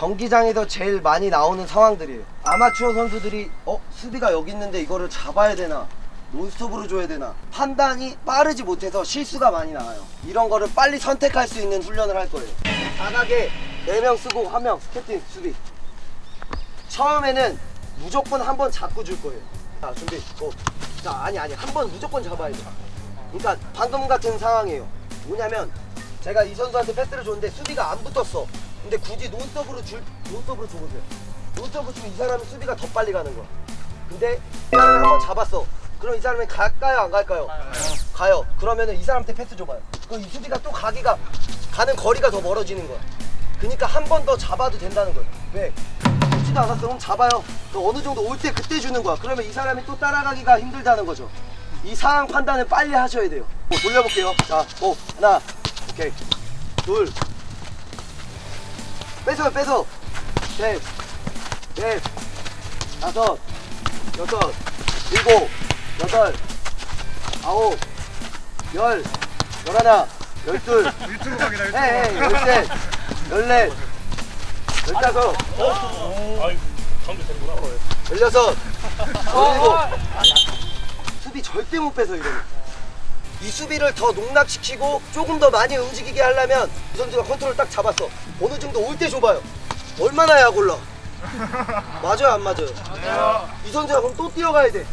경기장에서 제일 많이 나오는 상황들이에요. 아마추어 선수들이 어 수비가 여기 있는데 이거를 잡아야 되나 논스톱으로 줘야 되나 판단이 빠르지 못해서 실수가 많이 나와요. 이런 거를 빨리 선택할 수 있는 훈련을 할 거예요. 바닥에 4명 쓰고 1명 스태팅 수비. 처음에는 무조건 한 번 잡고 줄 거예요. 자 준비. 고. 자 아니 아니 한 번 무조건 잡아야 돼. 그러니까 방금 같은 상황이에요. 뭐냐면 제가 이 선수한테 패스를 줬는데 수비가 안 붙었어. 근데 굳이 논스톱으로 줄 논스톱으로 줘보세요. 논스톱으로 주면 이 사람이 수비가 더 빨리 가는 거야. 근데 이 사람이 한번 잡았어. 그럼 이 사람이 갈까요 안 갈까요? 가요. 그러면은 이 사람한테 패스 줘봐요. 그럼 이 수비가 또 가기가 가는 거리가 더 멀어지는 거야. 그러니까 한 번 더 잡아도 된다는 거야. 왜? 붙지도 않았어. 그럼 잡아요. 그 어느 정도 올 때 그때 주는 거야. 그러면 이 사람이 또 따라가기가 힘들다는 거죠. 이 상황 판단을 빨리 하셔야 돼요. 뭐 돌려볼게요. 자, 오, 하나, 오케이, 둘, 뺏어, 뺏어, 셋, 넷, 다섯, 여섯, 일곱, 여덟, 아홉, 열, 열하나, 열둘, 유튜브 각이다 유튜브 해, 해, 열셋, 열넷, 열다섯, 아이 가운데 되는구나. 열여섯, 열일곱. 수비 절대 못 빼서 이러면. 이 수비를 더 농락시키고 조금 더 많이 움직이게 하려면 이 선수가 컨트롤 딱 잡았어. 어느 정도 올 때 줘봐요. 얼마나 약 올라? 맞아요, 안 맞아요? 이 선수가 그럼 또 뛰어가야 돼.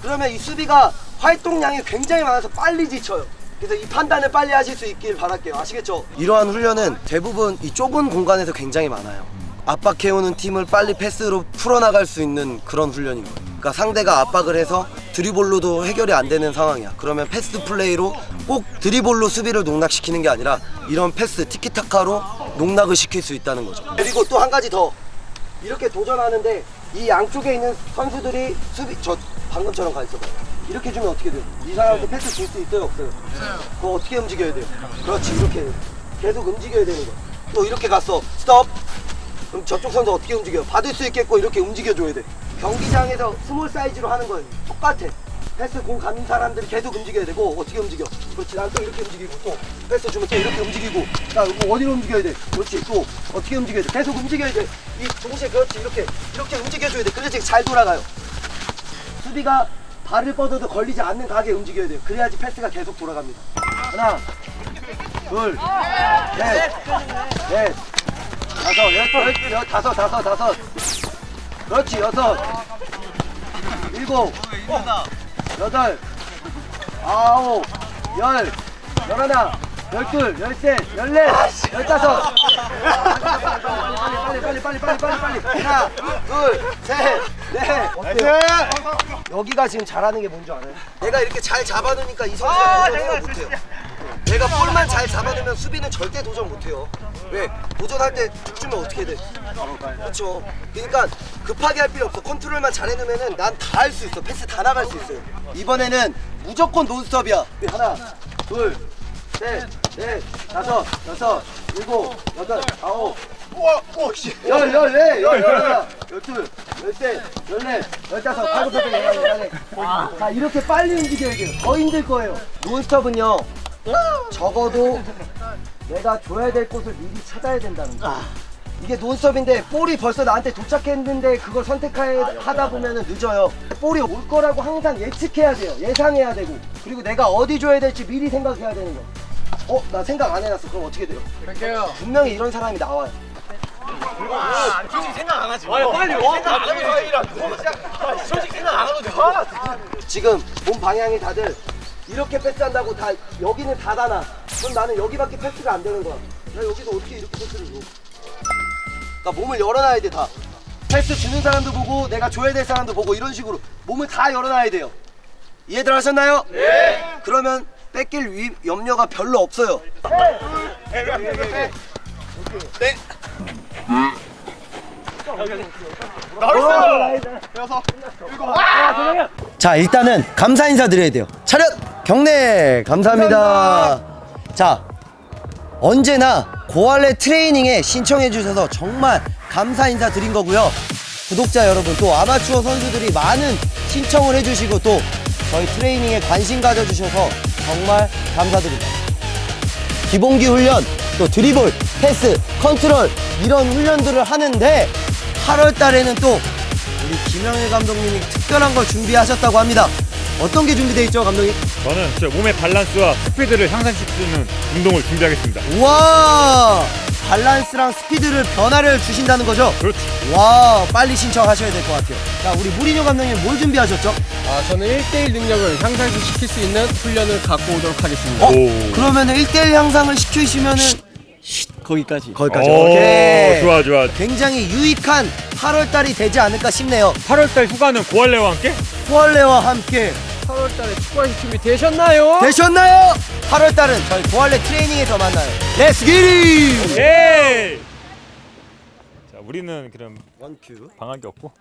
그러면 이 수비가 활동량이 굉장히 많아서 빨리 지쳐요. 그래서 이 판단을 빨리 하실 수 있길 바랄게요. 아시겠죠? 이러한 훈련은 대부분 이 좁은 공간에서 굉장히 많아요. 압박해오는 팀을 빨리 패스로 풀어나갈 수 있는 그런 훈련인 거예요. 그러니까 상대가 압박을 해서 드리블로도 해결이 안 되는 상황이야. 그러면 패스 플레이로 꼭 드리블로 수비를 농락시키는 게 아니라 이런 패스 티키타카로 농락을 시킬 수 있다는 거죠. 그리고 또 한 가지 더 이렇게 도전하는데 이 양쪽에 있는 선수들이 수비 저 방금처럼 가 있어봐요. 이렇게 주면 어떻게 돼요? 이 사람한테 패스 줄 수 있어요 없어요? 그거 어떻게 움직여야 돼요? 그렇지 이렇게 계속 움직여야 되는 거야. 또 이렇게 갔어 스톱. 그럼 저쪽 선수 어떻게 움직여요? 받을 수 있겠고 이렇게 움직여줘야 돼. 경기장에서 스몰 사이즈로 하는 거예요. 똑같아. 패스 공 가는 사람들이 계속 움직여야 되고 어떻게 움직여? 그렇지. 난 또 이렇게 움직이고 또 패스 주면 또 이렇게 움직이고 자 이거 어디로 움직여야 돼? 그렇지. 또 어떻게 움직여야 돼? 계속 움직여야 돼. 이 동시에 그렇지 이렇게 이렇게 움직여줘야 돼. 그래야지 잘 돌아가요. 수비가 발을 뻗어도 걸리지 않는 가게 움직여야 돼요. 그래야지 패스가 계속 돌아갑니다. 하나, 둘, 셋, 넷, 다섯, 여섯, 여, 다섯, 다섯, 다섯. 그렇지, 여섯, 일곱, 여덟, 아홉, 열, 열하나, 열둘, 열셋, 열넷, 열다섯. 빨리, 빨리, 빨리, 빨리, 빨리, 빨리, 빨리. 하나, 둘, 셋, 넷. 어때요? 여기가 지금 잘하는 게 뭔지 알아요? 내가 이렇게 잘 잡아놓으니까 이 선수가 도전을 못해요. 내가 볼만 잘 잡아놓으면 수비는 절대 도전 못해요. 왜? 도전할 때툭 주면 어떻게 돼? 그렇죠. 그러니까 급하게 할 필요 없어. 컨트롤만 잘 해놓으면은 난 다 할 수 있어. 패스 다 나갈 수 있어요. 이번에는 무조건 논스톱이야. 하나, 둘, 셋, 넷, 다섯, 여섯, 일곱, 여덟, 아홉, 우와 우와 씨 열, 열, 네, 열, 열 하나, 열둘, 열셋, 열넷, 열다섯, 팔굽, 펴기, 열하나, 열하나. 자, 이렇게 빨리 움직여야 돼요. 더 힘들 거예요. 논스톱은요, 적어도 내가 줘야 될 곳을 미리 찾아야 된다는 거. 이게 논스톱인데 볼이 벌써 나한테 도착했는데 그걸 선택하다 보면 늦어요. 볼이 올 거라고 항상 예측해야 돼요. 예상해야 되고. 그리고 내가 어디 줘야 될지 미리 생각해야 되는 거. 어, 나 생각 안 해놨어. 그럼 어떻게 돼요? 분명히 이런 사람이 나와요. 솔직히 생각 안 하지 아 빨리 와 생각 안 하면 솔직히 생각 안 하면 돼 지금 몸 방향이 다들 이렇게 패스한다고 다 여기는 닫아놔. 그럼 나는 여기밖에 패스가 안 되는 거야. 나 여기서 어떻게 이렇게 패스를 줘? 그러니까 몸을 열어놔야 돼 다. 패스 주는 사람도 보고 내가 줘야 될 사람도 보고 이런 식으로 몸을 다 열어놔야 돼요. 이해들 하셨나요? 네. 그러면 뺏길 위, 염려가 별로 없어요. 네자 일단은 감사 인사 드려야 돼요 차렷 경례 감사합니다. 자 언제나 고할래 트레이닝에 신청해 주셔서 정말 감사 인사 드린 거고요 구독자 여러분 또 아마추어 선수들이 많은 신청을 해주시고 또 저희 트레이닝에 관심 가져주셔서 정말 감사드립니다 기본기 훈련 또 드리블, 패스, 컨트롤 이런 훈련들을 하는데 8월 달에는 또 우리 김영일 감독님이 특별한 걸 준비하셨다고 합니다. 어떤 게 준비되어 있죠, 감독님? 저는 제 몸의 밸런스와 스피드를 향상시키는 운동을 준비하겠습니다. 와 밸런스랑 스피드를 변화를 주신다는 거죠? 그렇지. 와 빨리 신청하셔야 될 것 같아요. 자 우리 무리뉴 감독님 뭘 준비하셨죠? 아, 저는 1대1 능력을 향상시킬 수 있는 훈련을 갖고 오도록 하겠습니다. 어? 오. 그러면은 1대1 향상을 시키시면은 거기까지. 거기까지. 오, 오케이. 좋아 좋아. 굉장히 유익한 8월 달이 되지 않을까 싶네요. 8월달 휴가는 고할래와 함께 포알레와 함께 8월 달에 축구하실 준비 되셨나요? 되셨나요? 8월 달은 저희 고알레 트레이닝에서 만나요. 렛츠 기릿! 예. 자 우리는 그럼 원큐. 방학이 없고